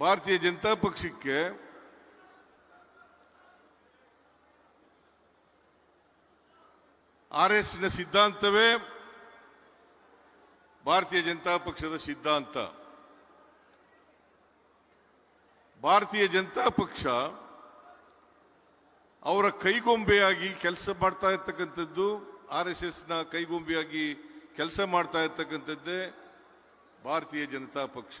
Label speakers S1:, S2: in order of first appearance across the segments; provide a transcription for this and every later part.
S1: ಭಾರತೀಯ ಜನತಾ ಪಕ್ಷಕ್ಕೆ ಆರ್ ಎಸ್ನ ಸಿದ್ಧಾಂತವೇ ಭಾರತೀಯ ಜನತಾ ಪಕ್ಷದ ಸಿದ್ಧಾಂತ. ಭಾರತೀಯ ಜನತಾ ಪಕ್ಷ ಅವರ ಕೈಗೊಂಬೆಯಾಗಿ ಕೆಲಸ ಮಾಡ್ತಾ ಇರ್ತಕ್ಕಂಥದ್ದು ಆರ್ ಎಸ್ ಎಸ್ನ ಕೈಗೊಂಬೆಯಾಗಿ ಕೆಲಸ ಮಾಡ್ತಾ ಇರ್ತಕ್ಕಂಥದ್ದೇ ಭಾರತೀಯ ಜನತಾ ಪಕ್ಷ.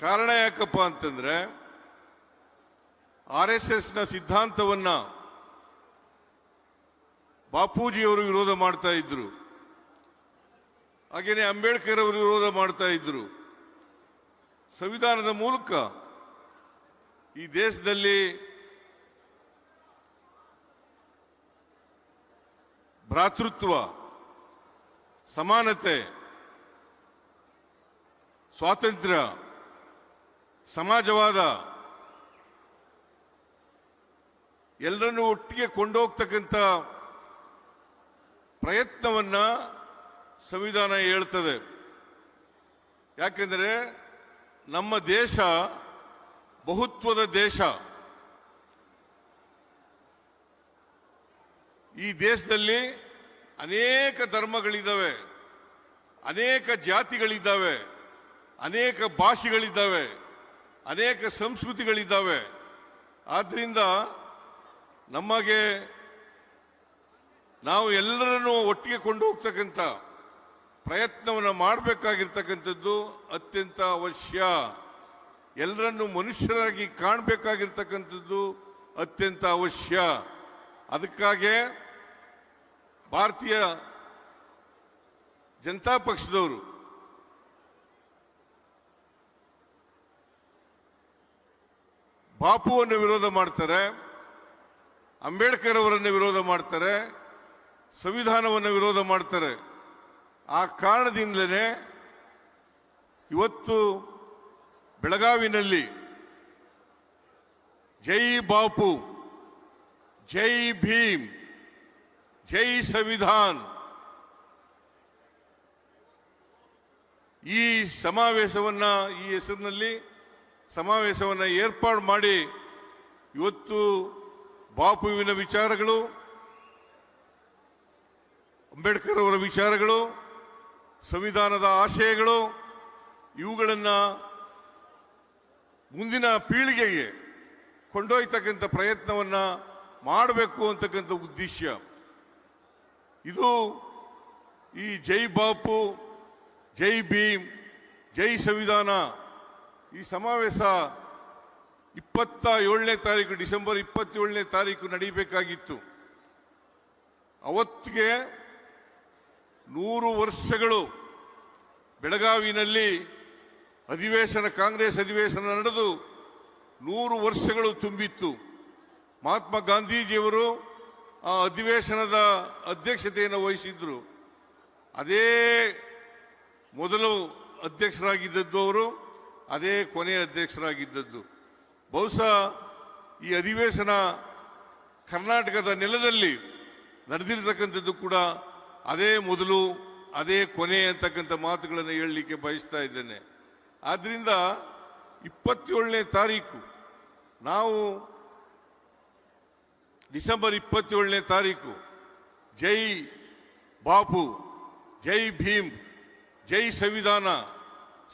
S1: ಕಾರಣ ಯಾಕಪ್ಪ ಅಂತಂದ್ರೆ ಆರ್ ಎಸ್ ಎಸ್ನ ಸಿದ್ಧಾಂತವನ್ನ ಬಾಪೂಜಿಯವರು ವಿರೋಧ ಮಾಡ್ತಾ ಇದ್ರು. ಹಾಗೇನೆ ಅಂಬೇಡ್ಕರ್ ಅವರು ವಿರೋಧ ಮಾಡ್ತಾ ಇದ್ರು. ಸಂವಿಧಾನದ ಮೂಲಕ ಈ ದೇಶದಲ್ಲಿ ಭ್ರಾತೃತ್ವ, ಸಮಾನತೆ, ಸ್ವಾತಂತ್ರ್ಯ ಸಮಾಜವಾದ ಎಲ್ಲರನ್ನೂ ಒಟ್ಟಿಗೆ ಕೊಂಡೋಗ್ತಕ್ಕಂಥ ಪ್ರಯತ್ನವನ್ನ ಸಂವಿಧಾನ ಹೇಳ್ತದೆ. ಯಾಕೆಂದರೆ ನಮ್ಮ ದೇಶ ಬಹುತ್ವದ ದೇಶ. ಈ ದೇಶದಲ್ಲಿ ಅನೇಕ ಧರ್ಮಗಳಿದ್ದಾವೆ, ಅನೇಕ ಜಾತಿಗಳಿದ್ದಾವೆ, ಅನೇಕ ಭಾಷೆಗಳಿದ್ದಾವೆ. ಅನೇಕ ಸಂಸ್ಕೃತಿಗಳಿದ್ದಾವೆ. ಆದ್ದರಿಂದ ನಮಗೆ ನಾವು ಎಲ್ಲರನ್ನು ಒಟ್ಟಿಗೆ ಕೊಂಡು ಹೋಗ್ತಕ್ಕಂಥ ಪ್ರಯತ್ನವನ್ನು ಮಾಡಬೇಕಾಗಿರ್ತಕ್ಕಂಥದ್ದು ಅತ್ಯಂತ ಅವಶ್ಯ. ಎಲ್ಲರನ್ನು ಮನುಷ್ಯರಾಗಿ ಕಾಣಬೇಕಾಗಿರ್ತಕ್ಕಂಥದ್ದು ಅತ್ಯಂತ ಅವಶ್ಯ. ಅದಕ್ಕಾಗಿ ಭಾರತೀಯ ಜನತಾ ಪಕ್ಷದವರು ಬಾಪುವನ್ನು ವಿರೋಧ ಮಾಡ್ತಾರೆ ಅಂಬೇಡ್ಕರ್ ಅವರನ್ನು ವಿರೋಧ ಮಾಡ್ತಾರೆ, ಸಂವಿಧಾನವನ್ನು ವಿರೋಧ ಮಾಡ್ತಾರೆ. ಆ ಕಾರಣದಿಂದಲೇ ಇವತ್ತು ಬೆಳಗಾವಿನಲ್ಲಿ ಜೈ ಬಾಪು, ಜೈ ಭೀಮ್, ಜೈ ಸಂವಿಧಾನ್ ಈ ಸಮಾವೇಶವನ್ನು ಈ ಹೆಸರಿನಲ್ಲಿ ಸಮಾವೇಶವನ್ನ ಏರ್ಪಾಡು ಮಾಡಿ ಇವತ್ತು ಬಾಪುವಿನ ವಿಚಾರಗಳು, ಅಂಬೇಡ್ಕರ್ ಅವರ ವಿಚಾರಗಳು, ಸಂವಿಧಾನದ ಆಶಯಗಳು, ಇವುಗಳನ್ನು ಮುಂದಿನ ಪೀಳಿಗೆಗೆ ಕೊಂಡೊಯ್ತಕ್ಕಂಥ ಪ್ರಯತ್ನವನ್ನು ಮಾಡಬೇಕು ಅಂತಕ್ಕಂಥ ಉದ್ದೇಶ. ಇದು ಈ ಜೈ ಬಾಪು, ಜೈ ಭೀಮ್, ಜೈ ಸಂವಿಧಾನ ಈ ಸಮಾವೇಶ ಇಪ್ಪತ್ತ ಏಳನೇ ತಾರೀಕು, ಡಿಸೆಂಬರ್ ಇಪ್ಪತ್ತೇಳನೇ ತಾರೀಕು ನಡೀಬೇಕಾಗಿತ್ತು. ಅವತ್ತಿಗೆ ನೂರು ವರ್ಷಗಳು ಬೆಳಗಾವಿನಲ್ಲಿ ಅಧಿವೇಶನ, ಕಾಂಗ್ರೆಸ್ ಅಧಿವೇಶನ ನಡೆದು ನೂರು ವರ್ಷಗಳು ತುಂಬಿತ್ತು. ಮಹಾತ್ಮ ಗಾಂಧೀಜಿಯವರು ಆ ಅಧಿವೇಶನದ ಅಧ್ಯಕ್ಷತೆಯನ್ನು ವಹಿಸಿದ್ರು. ಅದೇ ಮೊದಲು ಅಧ್ಯಕ್ಷರಾಗಿದ್ದದ್ದು ಅವರು. ಅದೇ ಕೊನೆಯ ಅಧ್ಯಕ್ಷರಾಗಿದ್ದದ್ದು. ಬಹುಶಃ ಈ ಅಧಿವೇಶನ ಕರ್ನಾಟಕದ ನೆಲದಲ್ಲಿ ನಡೆದಿರತಕ್ಕಂಥದ್ದು ಕೂಡ ಅದೇ ಮೊದಲು, ಅದೇ ಕೊನೆ ಅಂತಕ್ಕಂಥ ಮಾತುಗಳನ್ನು ಹೇಳಲಿಕ್ಕೆ ಬಯಸ್ತಾ ಇದ್ದೇನೆ. ಆದ್ದರಿಂದ ಇಪ್ಪತ್ತೇಳನೇ ತಾರೀಕು, ನಾವು ಡಿಸೆಂಬರ್ ಇಪ್ಪತ್ತೇಳನೇ ತಾರೀಕು, ಜೈ ಬಾಪು, ಜೈ ಭೀಮ್, ಜೈ ಸಂವಿಧಾನ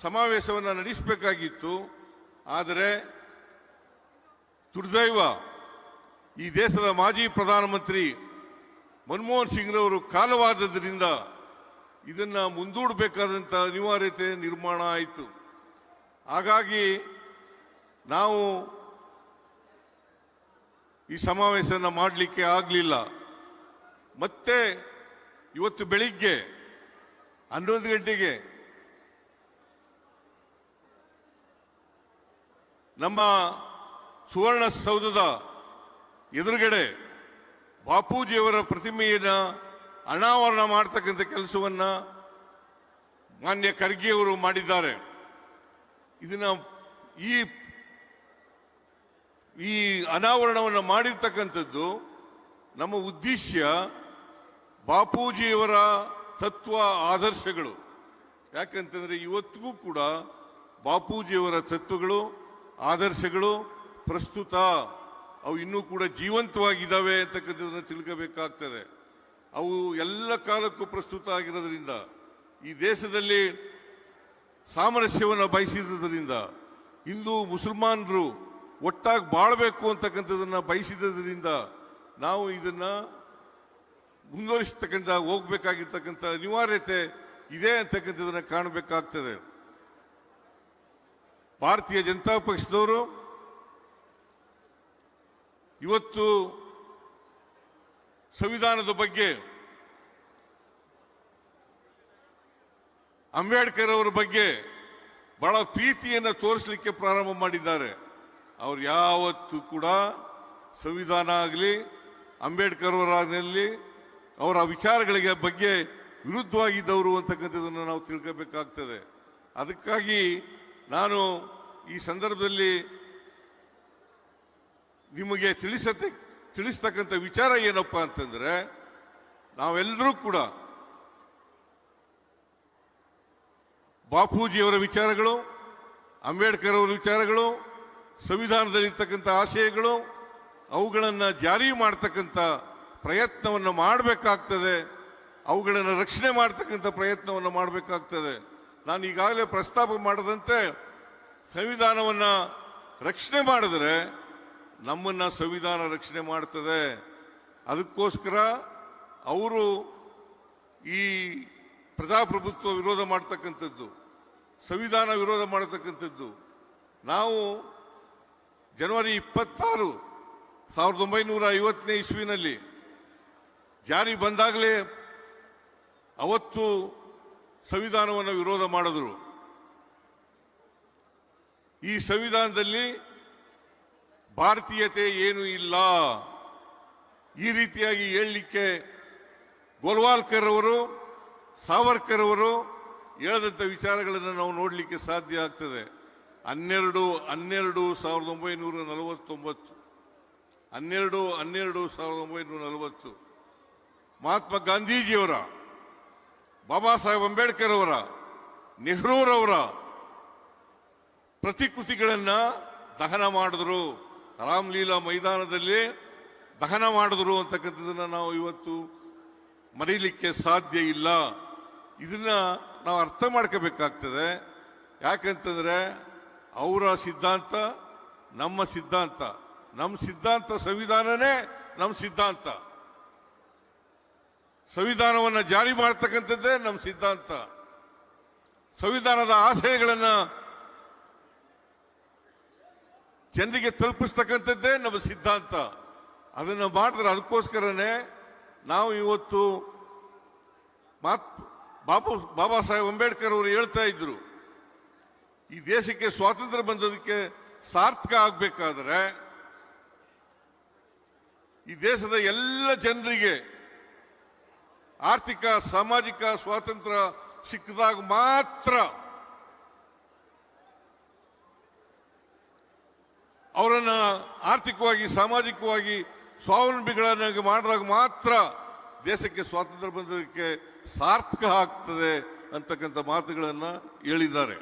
S1: ಸಮಾವೇಶವನ್ನು ನಡೆಸಬೇಕಾಗಿತ್ತು. ಆದರೆ ದುರ್ದೈವ ಈ ದೇಶದ ಮಾಜಿ ಪ್ರಧಾನಮಂತ್ರಿ ಮನಮೋಹನ್ ಸಿಂಗ್ರವರು ಕಾಲವಾದದ್ರಿಂದ ಇದನ್ನ ಮುಂದೂಡಬೇಕಾದಂಥ ಅನಿವಾರ್ಯತೆ ನಿರ್ಮಾಣ ಆಯಿತು. ಹಾಗಾಗಿ ನಾವು ಈ ಸಮಾವೇಶನ ಮಾಡಲಿಕ್ಕೆ ಆಗಲಿಲ್ಲ. ಮತ್ತೆ ಇವತ್ತು ಬೆಳಿಗ್ಗೆ ಹನ್ನೊಂದು ಗಂಟೆಗೆ ನಮ್ಮ ಸುವರ್ಣ ಸೌಧದ ಎದುರುಗಡೆ ಬಾಪೂಜಿಯವರ ಪ್ರತಿಮೆಯನ್ನ ಅನಾವರಣ ಮಾಡ್ತಕ್ಕಂಥ ಕೆಲಸವನ್ನ ಮಾನ್ಯ ಖರ್ಗೆಯವರು ಮಾಡಿದ್ದಾರೆ. ಇದನ್ನ ಈ ಈ ಅನಾವರಣವನ್ನು ಮಾಡಿರ್ತಕ್ಕಂಥದ್ದು ನಮ್ಮ ಉದ್ದೇಶ ಬಾಪೂಜಿಯವರ ತತ್ವ ಆದರ್ಶಗಳು. ಯಾಕಂತಂದ್ರೆ ಇವತ್ತಿಗೂ ಕೂಡ ಬಾಪೂಜಿಯವರ ತತ್ವಗಳು ಆದರ್ಶಗಳು ಪ್ರಸ್ತುತ ಅವು ಇನ್ನೂ ಕೂಡ ಜೀವಂತವಾಗಿದ್ದಾವೆ ಅಂತಕ್ಕಂಥದ್ದನ್ನು ತಿಳ್ಕೋಬೇಕಾಗ್ತದೆ. ಅವು ಎಲ್ಲ ಕಾಲಕ್ಕೂ ಪ್ರಸ್ತುತ ಆಗಿರೋದ್ರಿಂದ, ಈ ದೇಶದಲ್ಲಿ ಸಾಮರಸ್ಯವನ್ನು ಬಯಸಿದ್ದರಿಂದ ಹಿಂದೂ ಮುಸಲ್ಮಾನರು ಒಟ್ಟಾಗಿ ಬಾಳಬೇಕು ಅಂತಕ್ಕಂಥದ್ದನ್ನು ಬಯಸಿದ್ದರಿಂದ ನಾವು ಇದನ್ನು ಮುಂದುವರಿಸತಕ್ಕಂಥ, ಹೋಗಬೇಕಾಗಿರ್ತಕ್ಕಂಥ ಅನಿವಾರ್ಯತೆ ಇದೆ ಅಂತಕ್ಕಂಥದ್ದನ್ನು ಕಾಣಬೇಕಾಗ್ತದೆ. ಭಾರತೀಯ ಜನತಾ ಪಕ್ಷದವರು ಇವತ್ತು ಸಂವಿಧಾನದ ಬಗ್ಗೆ, ಅಂಬೇಡ್ಕರ್ ಅವರ ಬಗ್ಗೆ ಬಹಳ ಪ್ರೀತಿಯನ್ನು ತೋರಿಸಲಿಕ್ಕೆ ಪ್ರಾರಂಭ ಮಾಡಿದ್ದಾರೆ. ಅವರು ಯಾವತ್ತೂ ಕೂಡ ಸಂವಿಧಾನ ಆಗಲಿ, ಅಂಬೇಡ್ಕರ್ ಅವರಾಗಲಿ ಅವರ ವಿಚಾರಗಳಿಗೆ ಬಗ್ಗೆ ವಿರುದ್ಧವಾಗಿದ್ದವರು ಅಂತಕ್ಕಂಥದ್ದನ್ನು ನಾವು ತಿಳ್ಕೋಬೇಕಾಗ್ತದೆ. ಅದಕ್ಕಾಗಿ ನಾನು ಈ ಸಂದರ್ಭದಲ್ಲಿ ನಿಮಗೆ ತಿಳಿಸತ್ತೆ, ತಿಳಿಸ್ತಕ್ಕಂಥ ವಿಚಾರ ಏನಪ್ಪ ಅಂತಂದರೆ, ನಾವೆಲ್ಲರೂ ಕೂಡ ಬಾಪೂಜಿಯವರ ವಿಚಾರಗಳು, ಅಂಬೇಡ್ಕರ್ ಅವರ ವಿಚಾರಗಳು, ಸಂವಿಧಾನದಲ್ಲಿರ್ತಕ್ಕಂಥ ಆಶಯಗಳು, ಅವುಗಳನ್ನು ಜಾರಿ ಮಾಡ್ತಕ್ಕಂಥ ಪ್ರಯತ್ನವನ್ನು ಮಾಡಬೇಕಾಗ್ತದೆ, ಅವುಗಳನ್ನು ರಕ್ಷಣೆ ಮಾಡ್ತಕ್ಕಂಥ ಪ್ರಯತ್ನವನ್ನು ಮಾಡಬೇಕಾಗ್ತದೆ. ನಾನು ಈಗಾಗಲೇ ಪ್ರಸ್ತಾಪ ಮಾಡದಂತೆ ಸಂವಿಧಾನವನ್ನು ರಕ್ಷಣೆ ಮಾಡಿದರೆ ನಮ್ಮನ್ನು ಸಂವಿಧಾನ ರಕ್ಷಣೆ ಮಾಡ್ತದೆ. ಅದಕ್ಕೋಸ್ಕರ ಅವರು ಈ ಪ್ರಜಾಪ್ರಭುತ್ವ ವಿರೋಧ ಮಾಡ್ತಕ್ಕಂಥದ್ದು, ಸಂವಿಧಾನ ವಿರೋಧ ಮಾಡತಕ್ಕಂಥದ್ದು. ನಾವು ಜನವರಿ ಇಪ್ಪತ್ತಾರು ಸಾವಿರದ ಒಂಬೈನೂರ ಐವತ್ತನೇ ಇಸ್ವಿನಲ್ಲಿ ಜಾರಿ ಬಂದಾಗಲೇ ಅವತ್ತು ಸಂವಿಧಾನವನ್ನು ವಿರೋಧ ಮಾಡಿದ್ರು. ಈ ಸಂವಿಧಾನದಲ್ಲಿ ಭಾರತೀಯತೆ ಏನು ಇಲ್ಲ. ಈ ರೀತಿಯಾಗಿ ಹೇಳಲಿಕ್ಕೆ ಗೋಲ್ವಾಲ್ಕರ್ ಅವರು, ಸಾವರ್ಕರ್ ಅವರು ಹೇಳದಂಥ ವಿಚಾರಗಳನ್ನು ನಾವು ನೋಡಲಿಕ್ಕೆ ಸಾಧ್ಯ ಆಗ್ತದೆ. ಹನ್ನೆರಡು ಹನ್ನೆರಡು ಸಾವಿರದ ಒಂಬೈನೂರ ನಲವತ್ತೊಂಬತ್ತು. ಹನ್ನೆರಡು ಹನ್ನೆರಡು ಸಾವಿರದ ಒಂಬೈನೂರ ನಲವತ್ತು. ಮಹಾತ್ಮ ಗಾಂಧೀಜಿಯವರ ಬಾಬಾ ಸಾಹೇಬ್ ಅಂಬೇಡ್ಕರ್ ಅವರ ನೆಹರೂರವರ ಪ್ರತಿಕೃತಿಗಳನ್ನ ದಹನ ಮಾಡಿದ್ರು. ರಾಮಲೀಲಾ ಮೈದಾನದಲ್ಲಿ ದಹನ ಮಾಡಿದ್ರು ಅಂತಕ್ಕಂಥದ್ದನ್ನ ನಾವು ಇವತ್ತು ಮರೀಲಿಕ್ಕೆ ಸಾಧ್ಯ ಇಲ್ಲ. ಇದನ್ನ ನಾವು ಅರ್ಥ ಮಾಡ್ಕೋಬೇಕಾಗ್ತದೆ. ಯಾಕಂತಂದ್ರೆ ಅವರ ಸಿದ್ಧಾಂತ ನಮ್ಮ ಸಿದ್ಧಾಂತ. ನಮ್ಮ ಸಿದ್ಧಾಂತ ಸಂವಿಧಾನನೇ ನಮ್ಮ ಸಿದ್ಧಾಂತ. ಸಂವಿಧಾನವನ್ನು ಜಾರಿ ಮಾಡ್ತಕ್ಕಂಥದ್ದೇ ನಮ್ಮ ಸಿದ್ಧಾಂತ. ಸಂವಿಧಾನದ ಆಶಯಗಳನ್ನು ಜನರಿಗೆ ತಲುಪಿಸ್ತಕ್ಕಂಥದ್ದೇ ನಮ್ಮ ಸಿದ್ಧಾಂತ. ಅದನ್ನು ಮಾಡಿದ್ರೆ ಅದಕ್ಕೋಸ್ಕರನೇ ನಾವು ಇವತ್ತು ಮಾತ್, ಬಾಬು, ಬಾಬಾ ಸಾಹೇಬ್ ಅಂಬೇಡ್ಕರ್ ಅವರು ಹೇಳ್ತಾ ಇದ್ರು, ಈ ದೇಶಕ್ಕೆ ಸ್ವಾತಂತ್ರ್ಯ ಬಂದದಕ್ಕೆ ಸಾರ್ಥಕ ಆಗಬೇಕಾದ್ರೆ ಈ ದೇಶದ ಎಲ್ಲ ಜನರಿಗೆ ಆರ್ಥಿಕ, ಸಾಮಾಜಿಕ ಸ್ವಾತಂತ್ರ್ಯ ಸಿಕ್ಕಿದಾಗ ಮಾತ್ರ ಅವರನ್ನ ಆರ್ಥಿಕವಾಗಿ, ಸಾಮಾಜಿಕವಾಗಿ ಸ್ವಾವಲಂಬಿಗಳನ್ನಾಗಿ ಮಾಡಿದಾಗ ಮಾತ್ರ ದೇಶಕ್ಕೆ ಸ್ವಾತಂತ್ರ್ಯ ಬಂದೋದಕ್ಕೆ ಸಾರ್ಥಕ ಆಗ್ತದೆ ಅಂತಕ್ಕಂಥ ಮಾತುಗಳನ್ನು ಹೇಳಿದ್ದಾರೆ.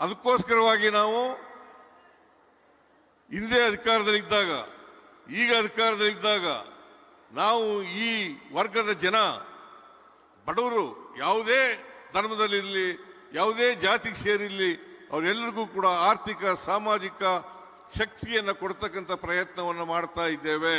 S1: ಅದಕ್ಕೋಸ್ಕರವಾಗಿ ನಾವು ಹಿಂದೆ ಅಧಿಕಾರದಲ್ಲಿದ್ದಾಗ, ಈಗ ಅಧಿಕಾರದಲ್ಲಿದ್ದಾಗ ನಾವು ಈ ವರ್ಗದ ಜನ, ಬಡವರು ಯಾವುದೇ ಧರ್ಮದಲ್ಲಿರಲಿ, ಯಾವುದೇ ಜಾತಿಗೆ ಸೇರಿರಲಿ ಅವರೆಲ್ಲರಿಗೂ ಕೂಡ ಆರ್ಥಿಕ, ಸಾಮಾಜಿಕ ಶಕ್ತಿಯನ್ನು ಕೊಡ್ತಕ್ಕಂಥ ಪ್ರಯತ್ನವನ್ನು ಮಾಡ್ತಾ ಇದ್ದೇವೆ.